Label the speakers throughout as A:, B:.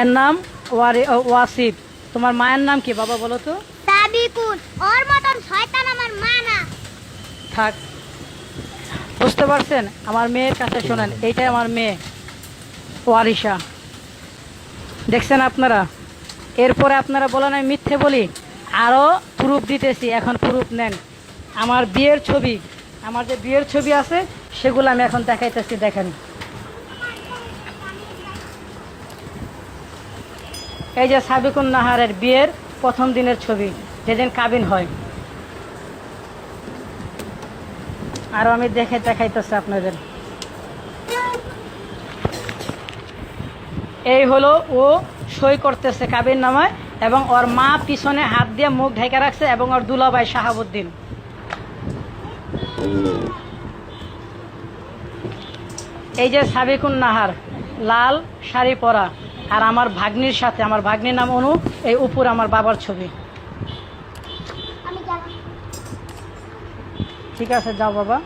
A: এর নাম ওয়াসিফ। তোমার মায়ের নাম কি বাবা বলো তো?
B: ওর মতন শয়তান আমার মা না।
A: থাক। বুঝতে পারছেন? আমার মেয়ের কাছে শোনেন এইটাই আমার মেয়ে ওয়ারিশা। দেখছেন আপনারা? এরপরে আপনারা বলেন আমি মিথ্যে বলি আরও প্রুফ দিতেছি এখন প্রুফ নেন। আমার বিয়ের ছবি আমার যে বিয়ের ছবি আছে সেগুলো আমি এখন দেখাইতেছি দেখেন। এই যে সাবিকুন নাহারের বিয়ের প্রথম দিনের ছবি, যেদিন কাবিন হয়। আরও আমি দেখে দেখাইতেছি আপনাদের। এই হলো ও সই করতেছে কাবির নামায় এবং ওর মা পিছনে হাত দিয়ে মুখ ঢেকে রাখছে এবং ওর দুলাভাই শাহাবুদ্দিন। এই যে সাবিকুন নাহার, লাল শাড়ি পরা। আর আমার ভাগ্নির সাথে আমার ভাগ্নির নাম অনু এই উপর আমার বাবার ছবি। ঠিক আছে যাও বাবা।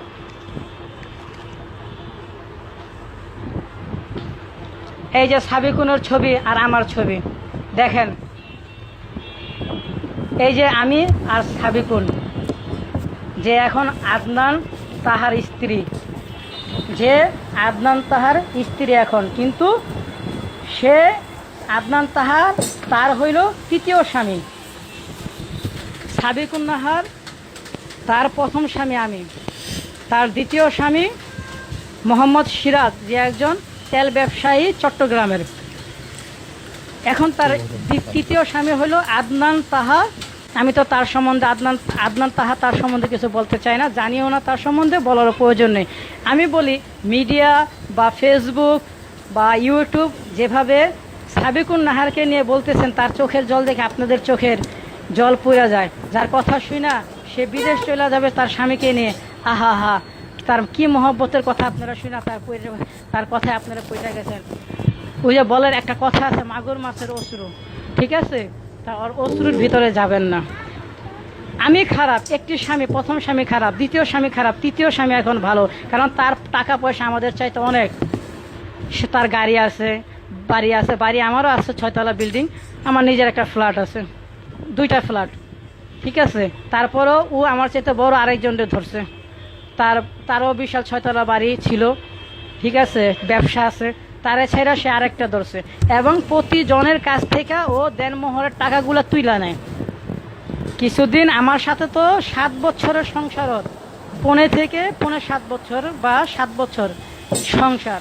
A: এই যে সাবিকুনের ছবি আর আমার ছবি দেখেন। এই যে আমি আর সাবিকুন যে এখন আদনান তাহার স্ত্রী যে আদনান তাহার স্ত্রী এখন কিন্তু সে আদনান তাহার, তার হইল তৃতীয় স্বামী। সাবিকুন নাহার, তার প্রথম স্বামী আমি। তার দ্বিতীয় স্বামী মোহাম্মদ সিরাজ, যে একজন তেল ব্যবসায়ী চট্টগ্রামের। এখন তার তৃতীয় স্বামী হলো আদনান তাহা আমি তো তার সম্বন্ধে আদনান আদনান তাহা তার সম্বন্ধে কিছু বলতে চাই না, জানিও না তার সম্বন্ধে, বলারও প্রয়োজন নেই। আমি বলি, মিডিয়া বা ফেসবুক বা ইউটিউব যেভাবে সাবিকুন নাহারকে নিয়ে বলতেছেন, তার চোখের জল দেখে আপনাদের চোখের জল পুড়ে যায়। যার কথা শুই না, সে বিদেশ চলে যাবে তার স্বামীকে নিয়ে। আহা হা তার কি মহব্বতের কথা আপনারা শুই না, তার তার কথায় আপনারা পইটা গেছেন। ওই যে বলের একটা কথা আছে, মাগুর মাছের অশ্রু। ঠিক আছে? তা ওর অশ্রুর ভিতরে যাবেন না। আমি খারাপ, একটি স্বামী, প্রথম স্বামী খারাপ, দ্বিতীয় স্বামী খারাপ, তৃতীয় স্বামী এখন ভালো, কারণ তার টাকা পয়সা আমাদের চাইতে অনেক। সে তার গাড়ি আছে, বাড়ি আছে, বাড়ি আমারও আছে ছয়তলা বিল্ডিং আমার নিজের একটা ফ্ল্যাট আছে, দুইটা ফ্ল্যাট ঠিক আছে? তারপরেও ও আমার চাইতে বড় আরেকজনকে ধরছে। তার, তারও বিশাল ছয়তলা বাড়ি ছিল, ঠিক আছে? ব্যবসা আছে, তারে ছেড়া সে আরেকটা ধরছে। এবং প্রতিজনের কাছ থেকে ও দেনমোহরের টাকাগুলো তুইলা নেয়। কিছুদিন আমার সাথে তো সাত বছরের সংসার। পৌনে থেকে পৌনে সাত বছর বা সাত বছর সংসার।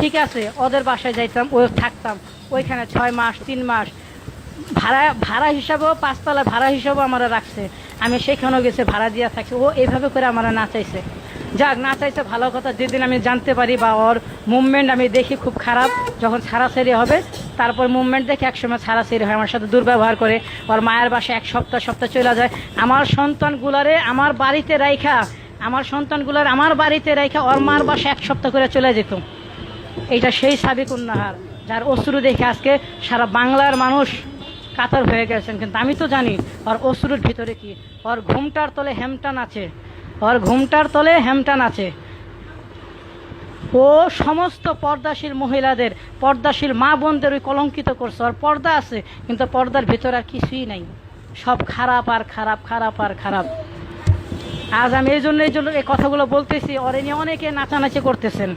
A: ঠিক আছে, ওদের বাসায় যাইতাম ও থাকতাম। ওইখানে ছয় মাস, তিন মাস। ভাড়া ভাড়া হিসাবেও পাঁচতলা ভাড়া হিসাবেও আমার রাখছে। আমি সেখানেও গেছে, ভাড়া দিয়া থাকছি। ও এইভাবে করে আমার না চাইছে যাক না চাইছে ভালো কথা। যেদিন আমি জানতে পারি বা ওর মুভমেন্ট আমি দেখি খুব খারাপ, যখন ছাড়াছাড়ি হবে, তারপর মুভমেন্ট দেখে একসময় ছাড়াছাড়ি হয়, আমার সাথে দুর্ব্যবহার করে। ওর মায়ের বাসায় এক সপ্তাহ সপ্তাহ চলে যায়। আমার সন্তানগুলারে আমার বাড়িতে রাইখা, আমার সন্তানগুলার আমার বাড়িতে রাইখা ওর মার বাসায় এক সপ্তাহ করে চলে যেত। এইটা সেই সাবিকুন নাহার যার অশ্রু দেখে আজকে সারা বাংলার মানুষ কাতর হয়ে গেছেন। কিন্তু আমি তো জানি, ওর অশ্রুর ভিতরে কি? ওর ঘুমটার তলে হেমটান আছে। ওর ঘুমটার তলে হেমটান আছে। ও সমস্ত পর্দাশীল মহিলাদের, পর্দাশীল মা বোনদের ওই কলঙ্কিত করছে। ওর পর্দা আছে, কিন্তু পর্দার ভিতরে আর কিছুই নাই। সব খারাপ আর খারাপ খারাপ আর খারাপ। আজ আমি এই জন্য এই জন্য এই কথাগুলো বলতেছি, ওরে নিয়ে অনেকে নাচানাচি করতেছেন।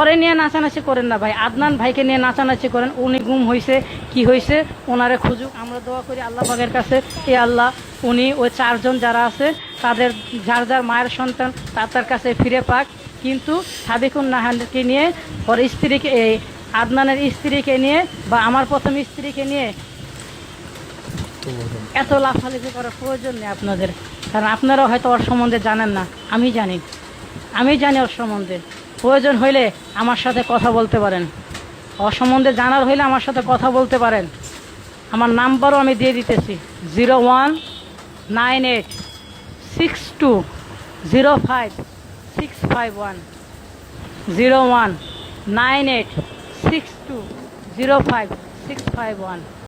A: ওরে নিয়ে নাচানাচি করেন না ভাই, আদনান ভাইকে নিয়ে নাচানাচি করেন, উনি গুম হয়েছে কি হয়েছে ওনারে খুঁজুক, আমরা দোয়া করি আল্লাহ পাকের কাছে, এ আল্লাহ, উনি ওই চারজন যারা আছে, তাদের যার যার মায়ের সন্তান, তার তার কাছে ফিরে পাক। কিন্তু সাদিকুন নাহানকে নিয়ে, ওর স্ত্রীকে, এই আদনানের স্ত্রীকে নিয়ে, বা আমার প্রথম স্ত্রীকে নিয়ে এত লাফালিফি করার প্রয়োজন নেই আপনাদের। কারণ আপনারা হয়তো ওর সম্বন্ধে জানেন না, আমি জানি। আমি জানি ওর সম্বন্ধে। প্রয়োজন হইলে আমার সাথে কথা বলতে পারেন। ওর সম্বন্ধে জানার হইলে আমার সাথে কথা বলতে পারেন। আমার নাম্বারও আমি দিয়ে দিতেছি, zero one nine eight six two zero five six five one. Zero one nine eight six two zero five six five one.